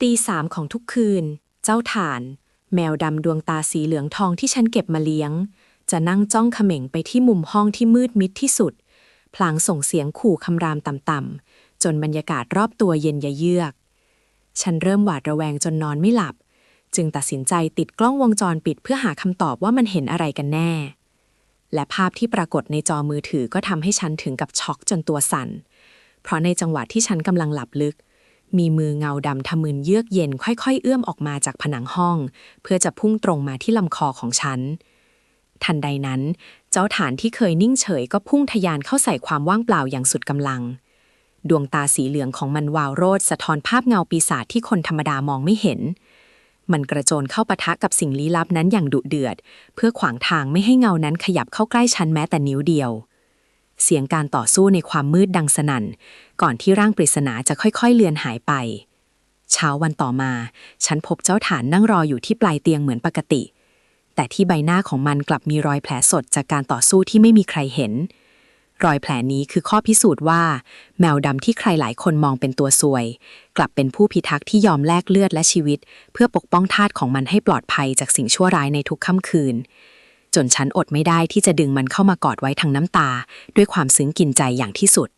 ตีสามของทุกคืน เจ้าถ่าน แมวดำดวงตาสีเหลืองทองที่ฉันเก็บมาเลี้ยง จะนั่งจ้องเขม่งไปที่มุมห้องที่มืดมิดที่สุด พลางส่งเสียงขู่คำรามต่ำๆจนบรรยากาศรอบตัวเย็นยะเยือก ฉันเริ่มหวาดระแวงจนนอนไม่หลับ จึงตัดสินใจติดกล้องวงจรปิดเพื่อหาคำตอบว่ามันเห็นอะไรกันแน่ และภาพที่ปรากฏในจอมือถือก็ทำให้ฉันถึงกับช็อกจนตัวสั่น เพราะในจังหวะที่ฉันกำลังหลับลึก มีมือเงาดำทะมึนเยือกเย็นค่อยๆ เอื้อมออกมาจากผนังห้อง เพื่อจะพุ่งตรงมาที่ลำคอของฉัน ทันใดนั้น เจ้าฐานที่เคยนิ่งเฉยก็พุ่งทะยานเข้าใส่ความว่างเปล่าอย่างสุดกำลัง ดวงตาสีเหลืองของมันวาวโรดสะท้อนภาพเงาปีศาจที่คนธรรมดามองไม่เห็น มันกระโจนเข้าปะทะกับสิ่งลี้ลับนั้นอย่างดุเดือด เพื่อขวางทางไม่ให้เงานั้นขยับเข้าใกล้ฉันแม้แต่นิ้วเดียว เสียงการต่อสู้ในความมืดดังสนั่น ก่อนที่ร่างปริศนาจะค่อยๆเลือนหายไป เช้าวันต่อมา ฉันพบเจ้าฐานนั่งรออยู่ที่ปลายเตียงเหมือนปกติ แต่ที่ใบหน้าของมันกลับมีรอยแผลสดจากการต่อสู้ที่ไม่มีใครเห็น รอยแผลนี้คือข้อพิสูจน์ว่า แมวดำที่ใครหลายคนมองเป็นตัวซวย กลับเป็นผู้พิทักษ์ที่ยอมแลกเลือดและชีวิต เพื่อปกป้องทาสของมันให้ปลอดภัยจากสิ่งชั่วร้ายในทุกค่ำคืน จนฉันอดไม่ได้ที่จะดึงมันเข้ามากอดไว้ทั้งน้ำตา ด้วยความซึ้งกินใจอย่างที่สุด